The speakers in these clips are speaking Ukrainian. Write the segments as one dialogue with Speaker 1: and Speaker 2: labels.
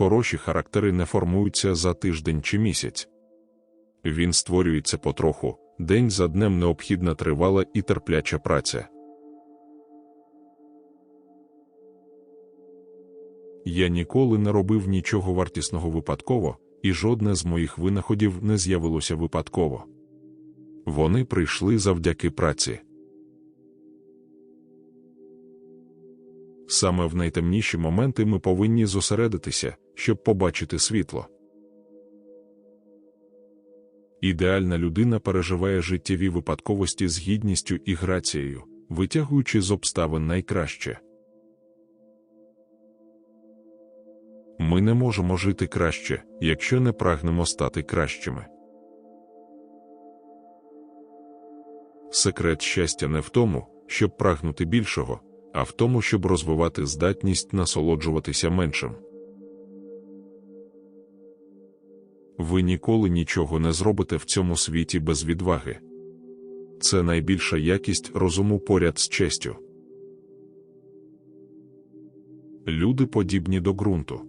Speaker 1: Хороші характери не формуються за тиждень чи місяць. Він створюється потроху, день за днем необхідна тривала і терпляча праця. Я ніколи не робив нічого вартісного випадково, і жодне з моїх винаходів не з'явилося випадково. Вони прийшли завдяки праці. Саме в найтемніші моменти ми повинні зосередитися, щоб побачити світло. Ідеальна людина переживає життєві випадковості з гідністю і грацією, витягуючи з обставин найкраще. Ми не можемо жити краще, якщо не прагнемо стати кращими. Секрет щастя не в тому, щоб прагнути більшого, а в тому, щоб розвивати здатність насолоджуватися меншим. Ви ніколи нічого не зробите в цьому світі без відваги. Це найбільша якість розуму поряд з честю. Люди подібні до ґрунту.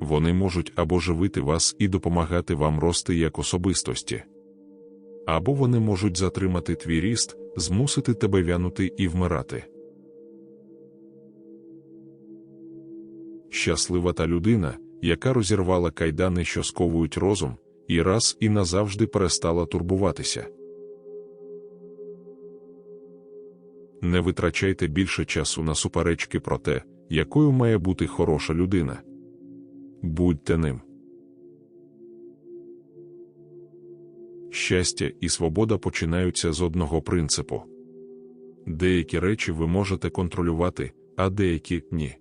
Speaker 1: Вони можуть або живити вас і допомагати вам рости як особистості, або вони можуть затримати твій ріст, змусити тебе вянути і вмирати. Щаслива та людина, яка розірвала кайдани, що сковують розум, і раз і назавжди перестала турбуватися. Не витрачайте більше часу на суперечки про те, якою має бути хороша людина. Будьте ним. Щастя і свобода починаються з одного принципу. Деякі речі ви можете контролювати, а деякі ні.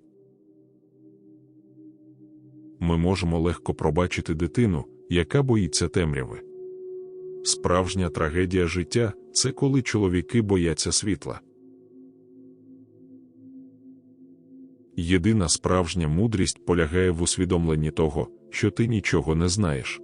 Speaker 1: Ми можемо легко пробачити дитину, яка боїться темряви. Справжня трагедія життя це коли чоловіки бояться світла. Єдина справжня мудрість полягає в усвідомленні того, що ти нічого не знаєш.